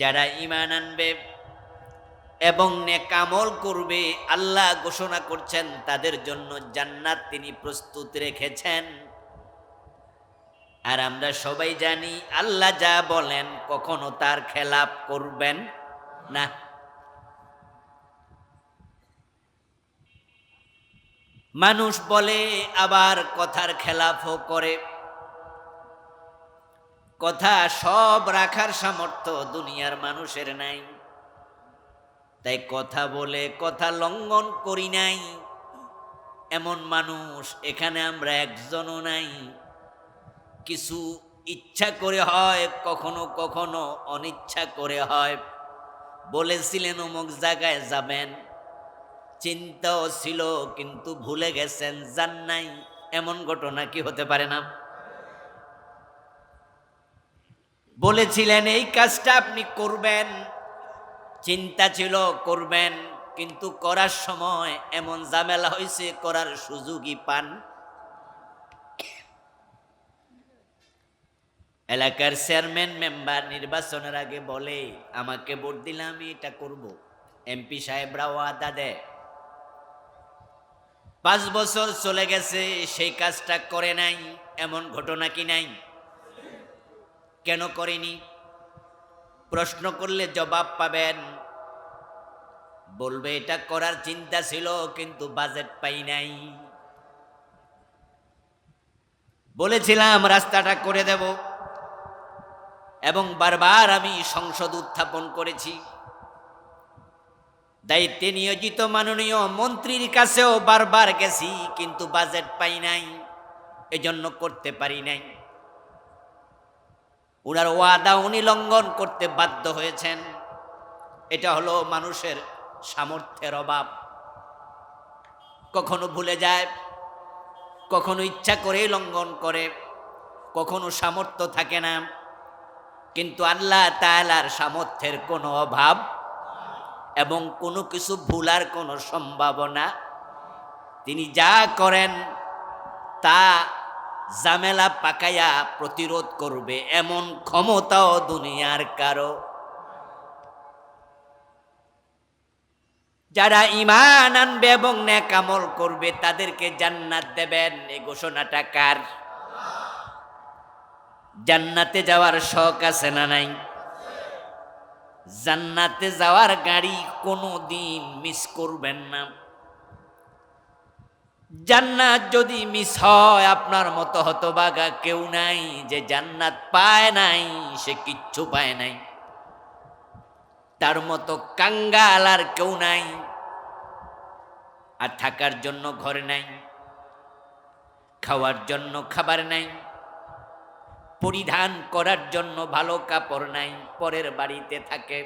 যারা ইমান আনবে এবং নেকামল করবে, আল্লাহ ঘোষণা করছেন, তাদের জন্য জান্নাত তিনি প্রস্তুত রেখেছেন। আর আমরা সবাই জানি, আল্লাহ যা বলেন, কখনো তার খেলাপ করবেন না। মানুষ বলে, আবার কথার খেলাফও করে। কথা সব রাখার সামর্থ্য দুনিয়ার মানুষের নাই। তাই কথা বলে কথা লঙ্ঘন করি নাই। এমন মানুষ এখানে আমরা একজনও নাই। কিছু ইচ্ছা করে হয়, কখনো কখনো অনিচ্ছা করে হয়। বলেছিলেন অমুক জায়গায় যাবেন। চিন্তাও ছিল, কিন্তু ভুলে গেছেন জান নাই। এমন ঘটনা কি হতে পারে না? বলেছিলেন, এই কাজটা আপনি করবেন। চিন্তা ছিল করবেন, কিন্তু করার সময় এমন ঝামেলা হয়েছে, করার সুযোগই পান। এলাকার চেয়ারম্যান মেম্বার নির্বাচনের আগে বলে, আমাকে ভোট দিলে আমি এটা করব। এমপি সাহেবরাও আদা দেয়। পাঁচ বছর চলে গেছে, সেই কাজটা করে নাই, এমন ঘটনা কি নাই? কেন করেনি? প্রশ্ন করলে জবাব পাবেন, বলবে এটা করার চিন্তা ছিল, কিন্তু বাজেট পাই নাই। বলেছিলাম, রাস্তাটা করে দেব। এবং বারবার আমি সংসদ উত্থাপন করেছি। দায়িত্বে নিয়োজিত মাননীয় মন্ত্রীর কাছেও বারবার গেছি, কিন্তু বাজেট পাই নাই। এজন্য করতে পারি নাই। ওনার ওয়াদা উনি লঙ্ঘন করতে বাধ্য হয়েছেন। এটা হলো মানুষের সামর্থ্যের অভাব। কখনো ভুলে যায়, কখনো ইচ্ছা করেই লঙ্ঘন করে, কখনো সামর্থ্য থাকে না। কিন্তু আল্লাহ তালার সামর্থ্যের কোনো অভাব এবং কোনো কিছু ভুলার কোনো সম্ভাবনা, তিনি যা করেন তা জামেলা পাকাইয়া প্রতিরোধ করবে এমন ক্ষমতাও দুনিয়ার কারও। যারা ইমান আনবে এবং ন্যাকামল করবে, তাদেরকে জান্নাত দেবেন। এই ঘোষণাটা কার? জান্নাতে যাওয়ার শখ আছে না নাই? জান্নাতে যাওয়ার গাড়ি কোনো দিন মিস করবেন না। জান্নাত যদি মিস হয়, আপনার মতো হতবাগা কেউ নাই যে জান্নাত পায় নাই, সে কিচ্ছু পায় নাই। তার মতো কাঙ্গাল আর কেউ নাই, আর থাকার জন্য ঘর নাই, খাওয়ার জন্য খাবার নাই, পরিধান করার জন্য ভালো কাপড় নাই, পরের বাড়িতে থাকে।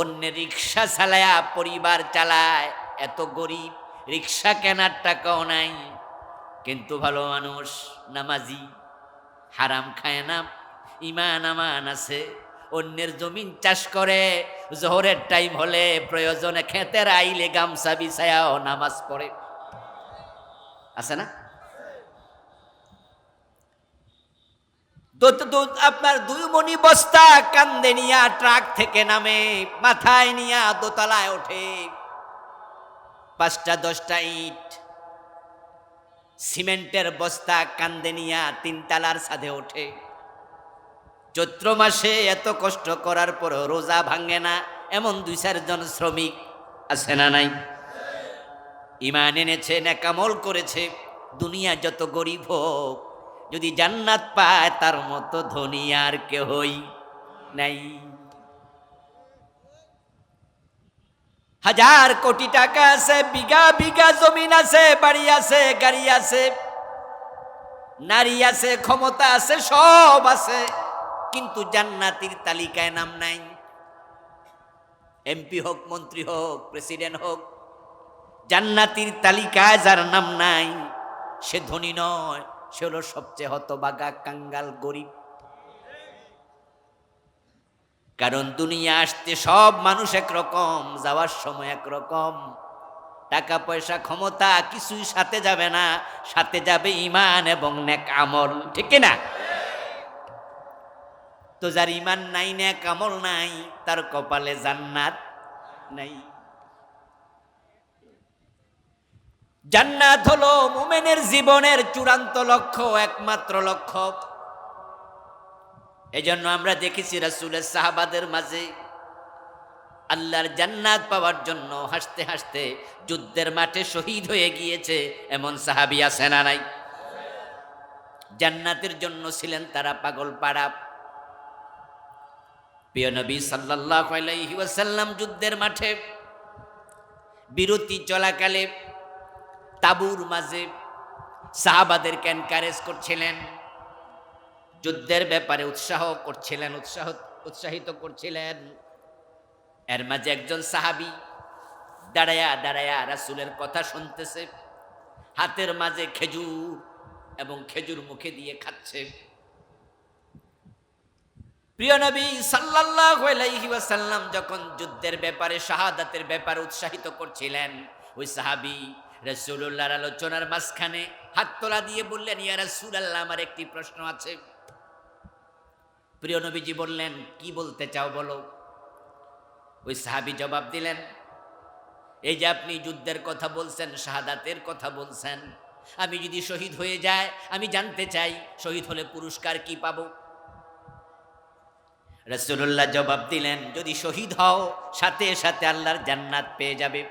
অন্য রিক্সা চালায়া পরিবার চালায়, এত গরিব। রিক্সা কেনার টাকাও নাই। কিন্তু ভালো মানুষ, নামাজি, হারাম খায় না। ইমান, আমান আছে, অন্যের জমিন চাষ করে, জোহরের টাইম হলে প্রয়োজনে খেতের আইলে গামছা বিছায়াও নামাজ পড়ে। আছে না? আপনার দুই মনি বস্তা কান্দে নিয়া, ট্রাক থেকে নামে, মাথায় নিয়া দোতলায় ওঠে। পাঁচটা, দশটা ইট। সিমেন্টের বস্তা কান্দে নিয়া তিনতলার ছাদে ওঠে। চৈত্র মাসে এত কষ্ট করার পর রোজা ভাঙে না, এমন দুই চারজন শ্রমিক আছে না নাই? ইমান এনেছে, নেকামল করেছে, দুনিয়া যত গরিব হোক, যদি জান্নাত পায়, তার মতো ধনী আর কেহই নাই। হাজার কোটি টাকা আছে, বিঘা বিঘা জমিন আছে, বাড়ি আছে, গাড়ি আছে, নারী আছে, ক্ষমতা আছে, সব আছে। কিন্তু জান্নাতির তালিকায় নাম নাই। এমপি হোক, মন্ত্রী হোক, প্রেসিডেন্ট হোক, জান্নাতির তালিকায় যার নাম নাই, সে ধনী নয়, সে হলো সবচেয়ে হতবাগা কাঙ্গাল গরিব। কারণ দুনিয়া আসতে সব মানুষ একরকম, যাওয়ার সময় একরকম। টাকা, পয়সা, ক্ষমতা কিছুই সাথে যাবে না, সাথে যাবে ইমান এবং নেক আমল, ঠিক না তো যার ইমান নাই না কামল নাই, তার কপালে জান্নাত নাই। জান্নাত হলো মুমেনের জীবনের চূড়ান্ত লক্ষ্য, একমাত্র লক্ষ্য। এজন্য আমরা দেখেছি রাসূলের সাহাবাদের মাঝে আল্লাহর জান্নাত পাওয়ার জন্য হাসতে হাসতে যুদ্ধের মাঠে শহীদ হয়ে গিয়েছে, এমন সাহাবি আছে না নাই? জান্নাতের জন্য ছিলেন তারা পাগল পাড়া। প্রিয় নবী আলাইহি যুদ্ধের মাঠে, বিরতি চলাকালে তাবুর মাঝে সাহাবাদেরকে এনকারেজ করছিলেন। যুদ্ধের ব্যাপারে উৎসাহ করছিলেন, উৎসাহ, উৎসাহিত করছিলেন। এর মাঝে একজন সাহাবি দাঁড়ায়া দাঁড়ায়া রাসূলের কথা শুনতেছে। হাতের মাঝে খেজুর এবং খেজুর মুখে দিয়ে খাচ্ছে। প্রিয় নবী আলাইহি যখন যুদ্ধের ব্যাপারে, শাহাদাতের ব্যাপারে উৎসাহিত করছিলেন, ওই সাহাবী রাসূলুল্লাহর আলোচনার মাঝখানে হাত তোলা দিয়ে বললেন, ইয়া রসুল রাসূলুল্লাহ, আমার একটি প্রশ্ন আছে। প্রিয় নবীজি বললেন, কি বলতে চাও বলো? ওই সাহাবি জবাব দিলেন, এই যে আপনি যুদ্ধের কথা বলছেন, শাহাদাতের কথা বলছেন, আমি যদি শহীদ হয়ে যায় আমি জানতে চাই শহীদ হলে পুরস্কার কি পাবো? রসুল্লাহ জবাব দিলেন, যদি শহীদ হও, সাথে সাথে আল্লাহর জান্নাত পেয়ে যাবে।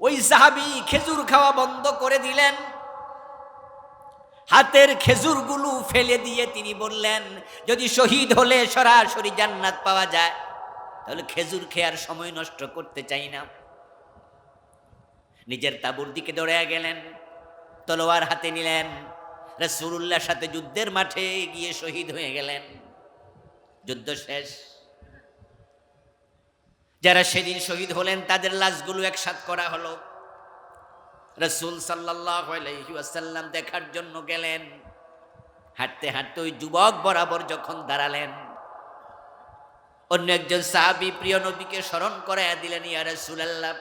ওই সাহাবি খেজুর খাওয়া বন্ধ করে দিলেন হাতের খেজুরগুলো ফেলে দিয়ে তিনি বললেন, যদি শহীদ হলে সরাসরি জান্নাত পাওয়া যায়, তাহলে খেজুর খেয়ার সময় নষ্ট করতে চাই না। নিজের তাবুর দিকে দৌড়ে গেলেন, তলোয়ার হাতে নিলেন রসুল্লাহর সাথে যুদ্ধের মাঠে গিয়ে শহীদ হয়ে গেলেন। যুদ্ধ শেষ। যারা সেদিন শহীদ হলেন, তাদের লাশগুলো একসাথ করা হলো। রসুল সাল্লাহ দেখার জন্য গেলেন। হাঁটতে হাঁটতে ওই যুবক বরাবর যখন দাঁড়ালেন, অন্য একজন সাহাবি প্রিয় নবীকে স্মরণ করে দিলেন, ইয়া রসুলাল্লাহ,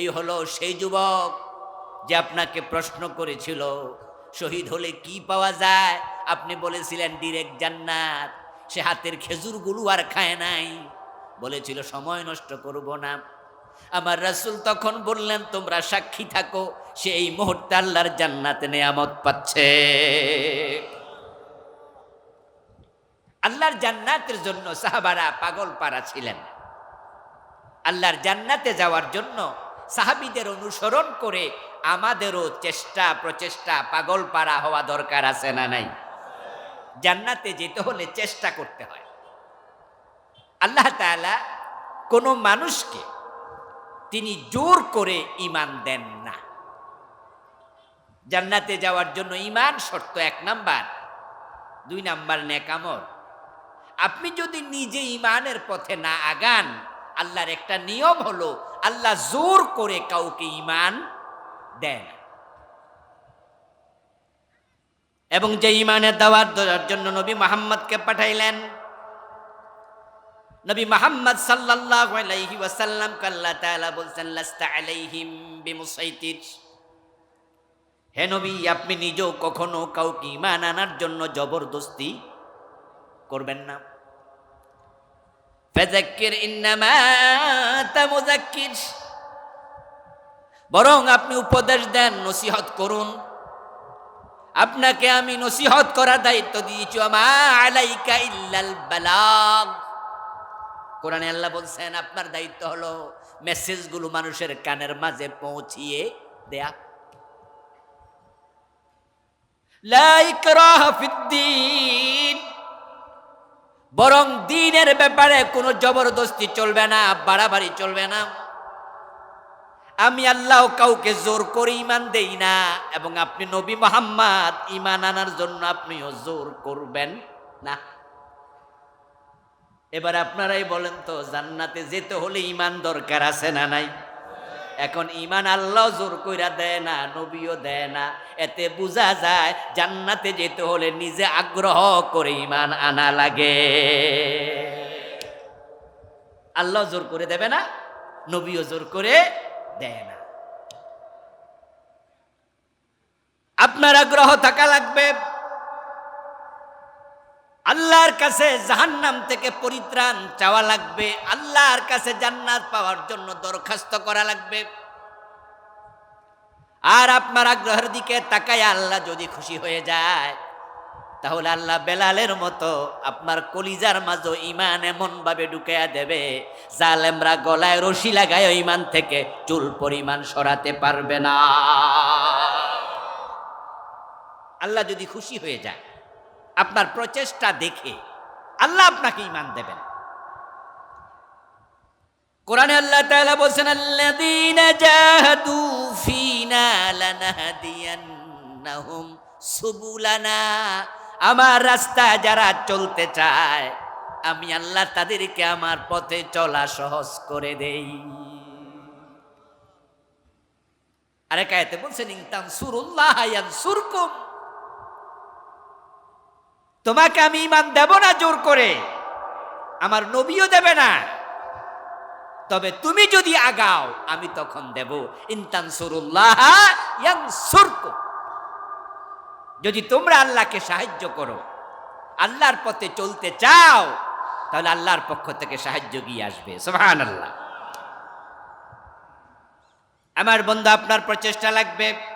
এই হলো সেই যুবক যে আপনাকে প্রশ্ন করেছিল, শহীদ হলে কি পাওয়া যায়? আপনি বলেছিলেন, ডিরেক্ট জান্নাত, সে হাতের খেজুরগুলো আর খায় নাই। বলেছিল, সময় নষ্ট করব না। আমার রাসূল তখন বললেন, তোমরা সাক্ষী থাকো, সে এই মুহূর্তে আল্লাহর জান্নাতে নেয়ামত পাচ্ছে। আল্লাহর জান্নাতের জন্য সাহাবারা পাগল পাড়া ছিলেন। আল্লাহর জান্নাতে যাওয়ার জন্য সাহাবিদের অনুসরণ করে আমাদেরও চেষ্টা, প্রচেষ্টা, পাগল পাড়া হওয়া দরকার আছে না নাই? জান্নাতে যেতে হলে চেষ্টা করতে হয়। আল্লাহ তাআলা কোনো মানুষকে তিনি জোর করে ইমান দেন না। জান্নাতে যাওয়ার জন্য ইমান শর্ত এক নাম্বার, দুই নাম্বার নেকামর আপনি যদি নিজে ইমানের পথে না আগান, আল্লাহর একটা নিয়ম হলো, আল্লাহ জোর করে কাউকে ইমান দেন এবং যে ইমানের দাওয়াত জন্য নবী মোহাম্মদকে পাঠাইলেন নবী মোহাম্মদ সাল্লাল্লাহু আলাইহি ওয়াসাল্লাম আল্লাহ তাআলা বলছেন, লাস্তা আলাইহিম বিমুসাইতির। হে নবী, আপনি নিজেও কখনো কাউকে ইমান আনার জন্য জবরদস্তি করবেন না। ফাযাক্কির ইন্নামা আনতা মুযাক্কির বরং আপনি উপদেশ দেন, নসিহত করুন। আপনাকে আমি নসিহত করার দায়িত্ব দিয়েছি। আমা আলাইকা ইল্লাল বালাগ। কোরআনে আল্লাহ বলছেন, আপনার দায়িত্ব হলো মেসেজগুলো মানুষের কানের মাঝে পৌঁছিয়ে দেয়া। বরং দিনের ব্যাপারে কোনো জবরদস্তি চলবে না, বাড়াবাড়ি চলবে না। আমি আল্লাহ কাউকে জোর করে ইমান দেই না এবং আপনি নবী মোহাম্মদ ইমান আনার জন্য আপনিও জোর করবেন না। এবার আপনারাই বলেন তো, জান্নাতে যেতে হলে ইমান দরকার আছে না নাই? এখন ইমান আল্লাহ জোর কইরা দেয় না, নবীও দেয় না। এতে বোঝা যায়, জান্নাতে যেতে হলে নিজে আগ্রহ করে ইমান আনা লাগে। আল্লাহ জোর করে দেবে না, নবীও জোর করে দেয় না। আপনার আগ্রহ থাকা লাগবে। আল্লাহর কাছে জাহান্নাম থেকে পরিত্রাণ চাওয়া লাগবে, আল্লাহর কাছে জান্নাত পাওয়ার জন্য দরখাস্ত করা লাগবে। আর আপনার আগ্রহের দিকে তাকায় আল্লাহ যদি খুশি হয়ে যায়, তাহলে আল্লাহ বেলালের মতো আপনার কলিজার মাঝে ইমান এমন ভাবে ঢুকাইয়া দেবে, জালেমরা গলায় রশি লাগায় ইমান থেকে চুল পরিমাণ সরাতে পারবে না। আল্লাহ যদি খুশি হয়ে যায় আপনার প্রচেষ্টা দেখে আল্লাহ আপনাকে ইমান দেবেন। কোরআনে আল্লাহ তাআলা বলছেন, আল্লাযীনা জাহাদু ফীনা লানাহদিয়ান্নাহুম সুবুলানা। আমার রাস্তা যারা চলতে চায়, আমি আল্লাহ তাদেরকে আমার পথে চলা সহজ করে দেই। আরেক আয়াতে বলছেন ইনতান সুরুল্লাহ ইয়ানসুরকুম। তোমাকে আমি ইমান দেব না জোর করে। আমার নবীও দেবে না। তবে তুমি যদি আগাও, আমি তখন দেব। ইনতান সুরুল্লাহ ইয়ানসুরকুম। যদি তোমরা আল্লাহকে সাহায্য করো, আল্লাহর পথে চলতে চাও, তাহলে আল্লাহর পক্ষ থেকে সাহায্য গিয়ে আসবে। সুবহান আল্লাহ আমার বন্ধু, আপনার প্রচেষ্টা লাগবে।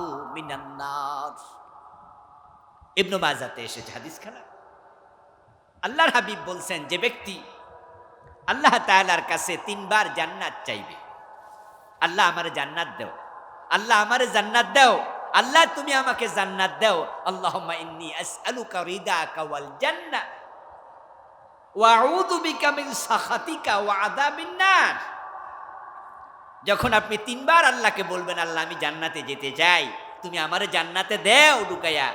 মিনান্নার। ইবনু মাজাতে এসেছে হাদিসখানা। আল্লাহর হাবিব বলছেন, যে ব্যক্তি আল্লাহ তাআলার কাছে তিনবার জান্নাত চাইবে, আল্লাহ আমার জান্নাত দেও, আল্লাহ আমার জান্নাত দাও, আল্লাহ তুমি আমাকে জান্নাত দাও আল্লাহ ইন্নি আসআলুকা রিদাকা ওয়াল জান্নাত ওয়া আউযু বিকা মিন সাখাতিকা ওয়া আযাবিন নার। যখন আপনি তিনবার আল্লাহকে বলবেন, আল্লাহ, আমি জান্নাতে যেতে চাই। তুমি আমারে জান্নাতে দেও, ঢুকাইয়া।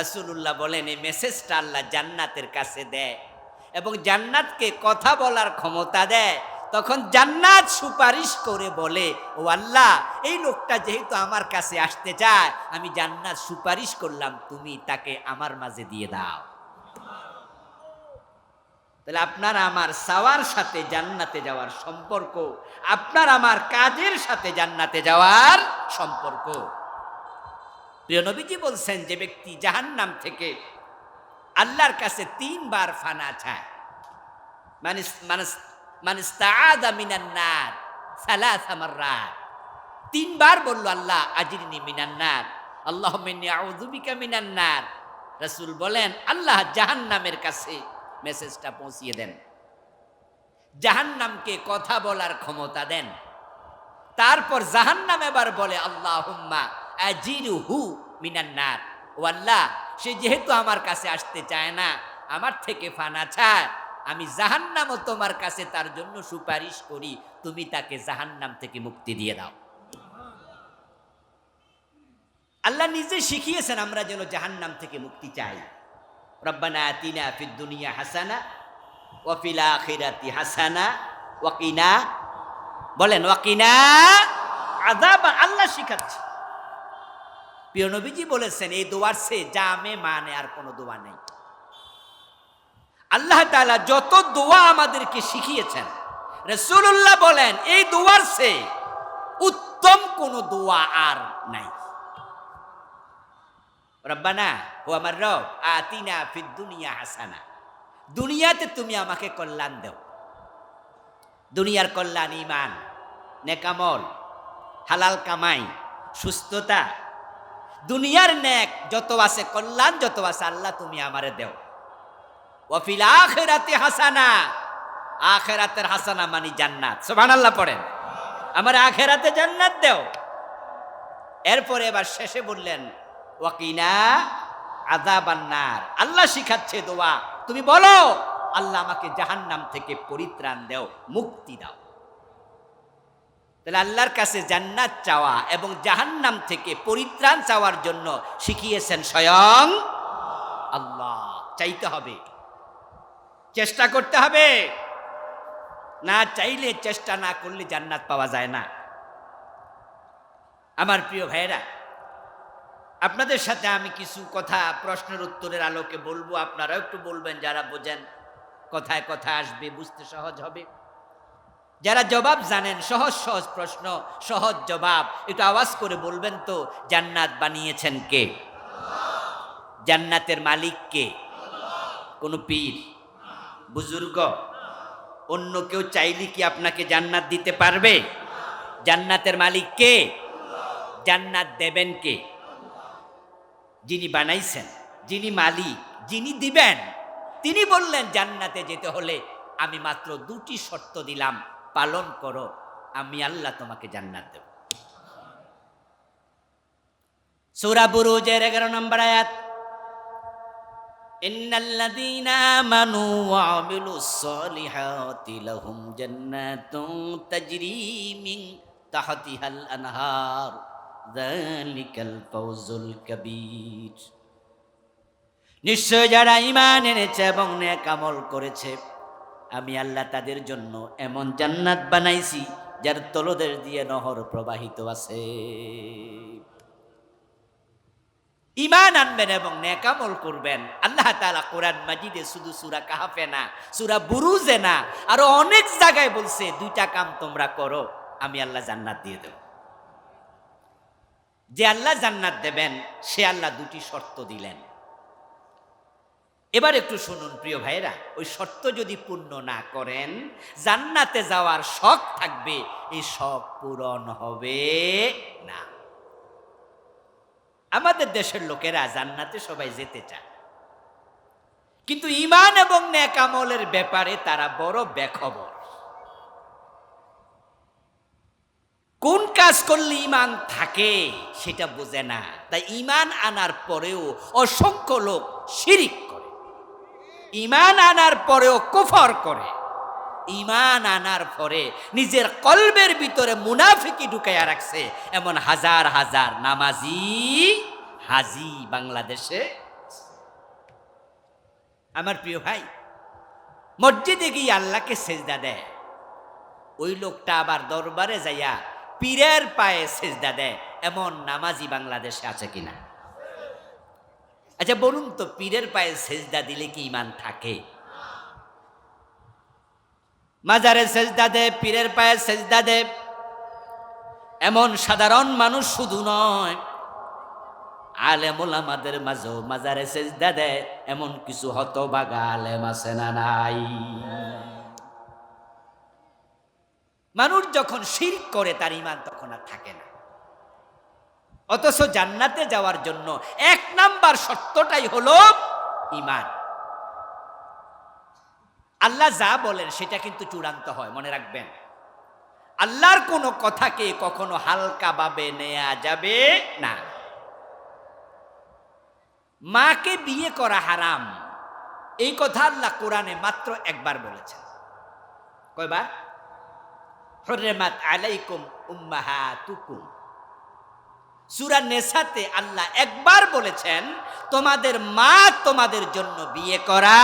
রাসূলুল্লাহ বলেন, এই মেসেজটা আল্লাহ জান্নাতের কাছে দেয় এবং জান্নাতকে কথা বলার ক্ষমতা দেয়। তখন জান্নাত সুপারিশ করে বলে, ও আল্লাহ, এই লোকটা যেহেতু আমার কাছে আসতে চায়, আমি জান্নাত সুপারিশ করলাম, তুমি তাকে আমার মাঝে দিয়ে দাও। তাহলে আপনার আমার সাওয়ার সাথে জান্নাতে যাওয়ার সম্পর্ক, আপনার আমার কাজের সাথে জান্নাতে যাওয়ার সম্পর্ক। প্রিয় নবীজি বলছেন, যে ব্যক্তি জাহান্নাম থেকে আল্লাহর কাছে তিনবার ফানা চায়। মানুষ মানুষ মানুষ তাআদা মিনান নার সালাসা মাররাত। তিনবার বলল, আল্লাহ, আজিরিনি মিনান নার। আল্লাহ মিন্নি আউযু বিকা মিনান নার। রাসূল বলেন, আল্লাহ জাহান্নামের কাছে মেসেজটা পৌঁছিয়ে দেন। জাহান্নামকে কথা বলার ক্ষমতা দেন। তারপর জাহান্নাম এবার বলে আল্লাহ হুম্মা আজিরু হু মিনান্নার ও আল্লাহ সে যেহেতু আমার কাছে আসতে চায় না, আমার থেকে ফানা ছাড়। আমি জাহান্নামও তোমার কাছে তার জন্য সুপারিশ করি, তুমি তাকে জাহান্নাম থেকে মুক্তি দিয়ে দাও। আল্লাহ নিজে শিখিয়েছেন আমরা যেন জাহান্নাম থেকে মুক্তি চাই। রব্বানা আতিনা ফিদ দুনিয়া হাসানা ওয়াফিল আখিরাতি হাসানা ওয়াকিনা বলেন ওয়াকিনা আযাব, আল্লাহ শিখাচ্ছে। প্রিয় নবীজি বলেছেন, এই দোয়ার সে জামে মানে আর কোনো দোয়া নেই। আল্লাহ তালা যত দোয়া আমাদেরকে শিখিয়েছেন, রাসূলুল্লাহ বলেন, এই দোয়ার সে উত্তম কোনো দোয়া আর নাই। রব্বানা, ও আমার রব, আতিনা ফিদ দুনিয়া হাসানা। দুনিয়াতে তুমি আমাকে কল্যাণ দাও। দুনিয়ার কল্যাণ ইমান নেকামল, হালাল কামাই, সুস্থতা দুনিয়ার নেক যত আছে কল্যাণ, যত আছে আল্লাহ, তুমি আমারে দেও। ওয়াফিল আখেরাতে হাসানা। আখেরাতের হাসানা মানি জান্নাত। সোভান আল্লাহ পড়েন। আমার আখেরাতে জান্নাত দেও। এরপরে এবার শেষে বললেন ওয়াকিনা আদাবান্নার আল্লাহ শিখাচ্ছে দোয়া। তুমি বলো, আল্লাহ আমাকে জাহান্নাম থেকে পরিত্রাণ দাও, মুক্তি দাও। তাহলে আল্লাহর কাছে জান্নাত চাওয়া এবং জাহান্নাম থেকে পরিত্রাণ চাওয়ার জন্য শিখিয়েছেন স্বয়ং আল্লাহ। চাইতে হবে। চেষ্টা করতে হবে। না চাইলে চেষ্টা না করলে জান্নাত পাওয়া যায় না। আমার প্রিয় ভাইয়েরা, আপনাদের সাথে আমি কিছু কথা প্রশ্নের উত্তরের আলোকে বলব। আপনারাও একটু বলবেন, যারা বোঝেন, কথায় কথা আসবে, বুঝতে সহজ হবে। যারা জবাব জানেন, সহজ সহজ প্রশ্ন, সহজ জবাব। একটু আওয়াজ করে বলবেন তো, জান্নাত বানিয়েছেন কে? জান্নাতের মালিক কে? কোনো পীর? বুজুর্গ? অন্য কেউ চাইলে কি আপনাকে জান্নাত দিতে পারবে? জান্নাতের মালিক কে? জান্নাত দেবেন কে? যিনি বানাইছেন, যিনি মালিক, যিনি দিবেন, তিনি বললেন, জান্নাতে যেতে হলে আমি মাত্র দুটি শর্ত দিলাম। পালন করো, আমি আল্লাহ তোমাকে জান্নাত দেব। সুরা বুরুজের 11 নম্বর আয়াত আমিলুস আনহার নিশ্চয় যারা ইমান এনেছে এবং নেক করেছে আমি আল্লাহ তাদের জন্য এমন জান্নাত বানাইছি, যার তলদের দিয়ে নহর প্রবাহিত আছে। ইমান আনবেন এবং নেকামল করবেন। আল্লাহ তালা কোরআন মাজিদে শুধু সুরা কাহাফে না, সুরা বুরুজে না, আরও অনেক জায়গায় বলছে, দুইটা কাম তোমরা করো, আমি আল্লাহ জান্নাত দিয়ে দেব। যে আল্লাহ জান্নাত দেবেন, সে আল্লাহ দুটি শর্ত দিলেন। এবার একটু শুনুন, প্রিয় ভাইরা ওই শর্ত যদি পূর্ণ না করেন, জান্নাতে যাওয়ার শখ থাকবে এই শখ পূরণ হবে না। আমাদের দেশের লোকেরা জান্নাতে সবাই যেতে চায়। কিন্তু ইমান এবং ন্যাকামলের ব্যাপারে তারা বড় বেখবর। কোন কাজ করলে ইমান থাকে সেটা বোঝে না। তাই ইমান আনার পরেও অসংখ্য লোক শিরিক ইমান আনার পরেও কুফর করে। ইমান আনার পরে নিজের কলবের ভিতরে মুনাফিকি ঢুকাইয়া রাখছে। এমন হাজার হাজার নামাজি হাজি বাংলাদেশে। আমার প্রিয় ভাই, মসজিদে গিয়ে আল্লাহকে সেজদা দেয়। ওই লোকটা আবার দরবারে যাইয়া পীরের পায়ে সেজদা দেয়। এমন নামাজি বাংলাদেশে আছে কিনা? আচ্ছা বলুন তো, পীরের পায়ে সেজদা দিলে কি ইমান থাকে? মাজারে সেজদা দে, পীরের পায়ে সেজদা দে। এমন সাধারণ মানুষ শুধু নয় আলেমুল আমাদের মাঝেও মাজারে সেজদা দেয় এমন কিছু হতবাগা আলেম আছে না নাই? মানুষ যখন শির করে, তার ইমান তখন আর থাকে না। অথচ জান্নাতে যাওয়ার জন্য এক নাম্বার শর্তটাই হলো ইমান আল্লাহ যা বলেন সেটা কিন্তু চূড়ান্ত হয়, মনে রাখবেন। আল্লাহর কোনো কথাকে কখনো হালকা ভাবে নেওয়া যাবে না। মাকে বিয়ে করা হারাম, এই কথা আল্লাহ কোরআনে মাত্র একবার বলেছেন। কয়বার? হরেমাত আলাইকুম উম্মাহাতুকুম। সূরা নেশাতে আল্লাহ একবার বলেছেন, তোমাদের মা তোমাদের জন্য বিয়ে করা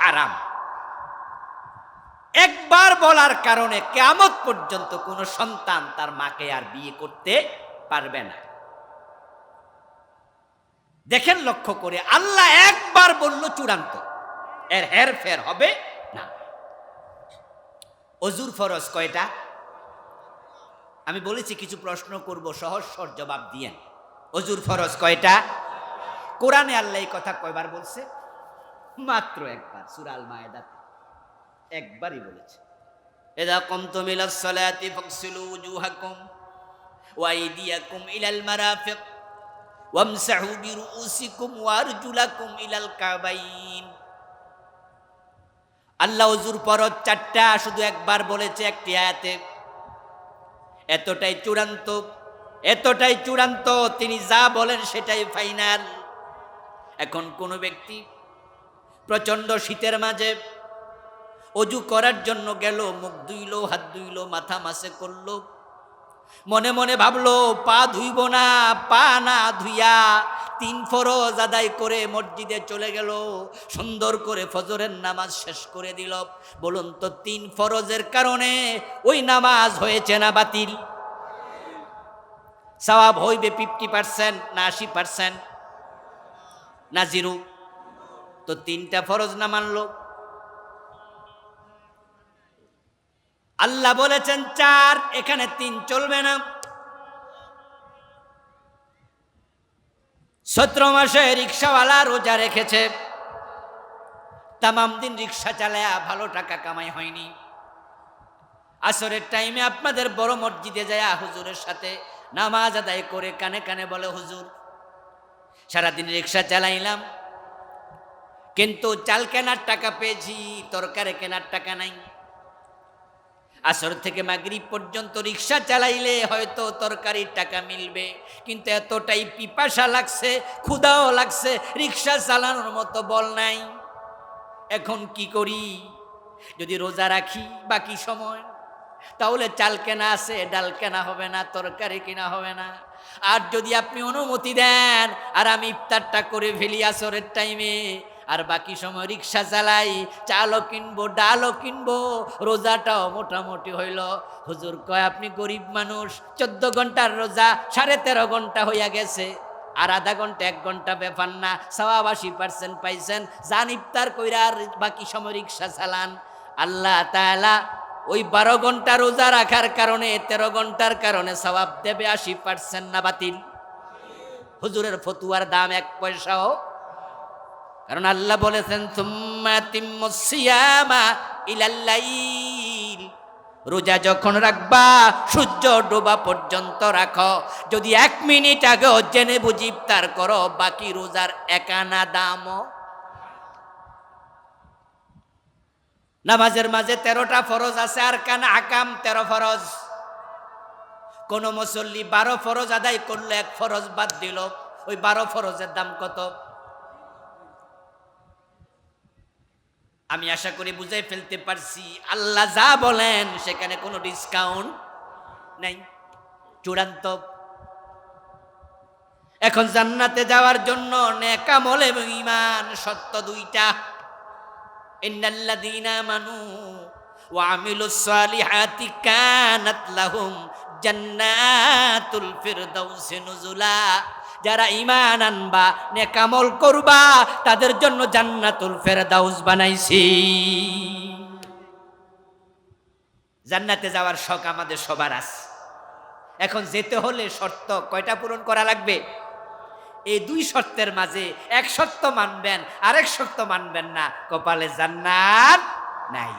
হারাম। একবার বলার কারণে কেমত পর্যন্ত কোনো সন্তান তার মাকে আর বিয়ে করতে পারবে না। দেখেন লক্ষ্য করে, আল্লাহ একবার বলল চূড়ান্ত, এর হের ফের হবে না। অজুর ফরজ কয়টা? আমি বলেছি, কিছু প্রশ্ন করব, সহজ সর জবাব দিয়েন অজুর ফরজ কয়টা? কোরআনে আল্লাহ এই কথা কয়বার বলছে? মাত্র একবার সুরাল মায়েদাতে একবারই বলেছে। এদা কুনতুম ইলাস সালাতি ফাগসিলু উজুহাকুম ওয়া আইদিয়াকুম ইলাল মারাফিক ওয়ামসাহু বিরুউসিকুম ওয়া আরজুলাকুম ইলাল কাবাইন। আল্লাহ হুজুর পরত চারটা, শুধু একবার বলেছে, একটি আয়াতে এতটাই চূড়ান্ত এতটাই চূড়ান্ত, তিনি যা বলেন সেটাই ফাইনাল এখন কোনো ব্যক্তি প্রচণ্ড শীতের মাঝে অজু করার জন্য গেল, মুখ ধুইল, হাত ধুইল, মাথা মাসে করল মনে মনে ভাবলো, পা ধুইব না, পা না ধুইয়া তিন ফরজ আদায় করে মসজিদে চলে গেল। সুন্দর করে ফজরের নামাজ শেষ করে দিল। বলুন তো, তিন ফরজের কারণে ওই নামাজ হয়েছে না বাতিল? সওয়াব হইবে ফিফটি পার্সেন্ট না আশি পার্সেন্ট না জিরো? তো তিনটা ফরজ না মানলো? আল্লাহ বলেছেন, চার, এখানে তিন চলবে না। সতেরো মাসে রিক্সাওয়ালা রোজা রেখেছে। তামাম দিন রিক্সা চালায়া ভালো টাকা কামাই হয়নি। আসরের টাইমে আপনাদের বড় মসজিদে যায় হুজুরের সাথে নামাজ আদায় করে কানে কানে বলে, হুজুর, সারাদিন রিক্সা চালাইলাম, কিন্তু চাল কেনার টাকা পেয়েছি, তরকারি কেনার টাকা নাই। আসর থেকে মাগরিব পর্যন্ত রিক্সা চালাইলে হয়তো তরকারির টাকা মিলবে। কিন্তু এতটাই পিপাসা লাগছে ক্ষুদাও লাগছে, রিক্সা চালানোর মতো বল নাই। এখন কি করি? যদি রোজা রাখি, বাকি সময়? তাহলে চাল কেনা আছে, ডাল কেনা হবে না, তরকারি কেনা হবে না। আর যদি আপনি অনুমতি দেন, আর আমি ইফতারটা করে ফেলি আসরের টাইমে আর বাকি সময় রিক্সা চালাই, চালও কিনবো, ডালও কিনবো। রোজাটাও মোটামুটি হইল। হুজুর কয়, আপনি গরিব মানুষ, চোদ্দ ঘণ্টার রোজা সাড়ে তেরো ঘণ্টা হইয়া গেছে। আর আধা ঘণ্টা, এক ঘণ্টা ব্যাপার না, সওয়াব আশি পার্সেন্ট পাইছেন। যান ইফতার কইরা আর বাকি সময় রিক্সা চালান। আল্লাহ তাআলা ওই বারো ঘণ্টা রোজা রাখার কারণে, তেরো ঘণ্টার কারণে সবাব দেবে আশি পার্সেন্ট না বাতিল। হুজুরের ফতুয়ার দাম এক পয়সাও কারণ আল্লাহ বলেছেন রোজা যখন রাখবা, সূর্য ডোবা পর্যন্ত রাখো। যদি এক মিনিট আগেও জেনে বুঝি ইফতার করো, বাকি রোজার একানা দামও। নামাজের মাঝে তেরোটা ফরজ আছে, আর কান আকাম তেরো ফরজ। কোন মুসল্লি বারো ফরজ আদায় করলে এক ফরজ বাদ দিল, ওই বারো ফরজের দাম কত? আমি আশা করি বুঝাই ফেলতে পারছি। আল্লাহ যা বলেন, সেখানে কোনো ডিসকাউন্ট নাই। চূড়ান্ত। এখন জান্নাতে যাওয়ার জন্য নেকামল এবং ইমান সত্য দুইটা। ইন্নাল্লাযীনা আমানু ওয়া আমিলুস সালিহাতি কানাত লাহুম জান্নাতুল ফিরদাউসি নুজুলা। যারা ইমান আনবা নেকামল করবা, তাদের জন্য জান্নাতুল ফেরদাউস বানাইছি। জান্নাতে যাওয়ার শখ আমাদের সবার আছে। এখন যেতে হলে শর্ত কয়টা পূরণ করা লাগবে? এই দুই শর্তের মাঝে এক শর্ত মানবেন, আরেক শর্ত মানবেন না, কপালে জান্নাত নাই।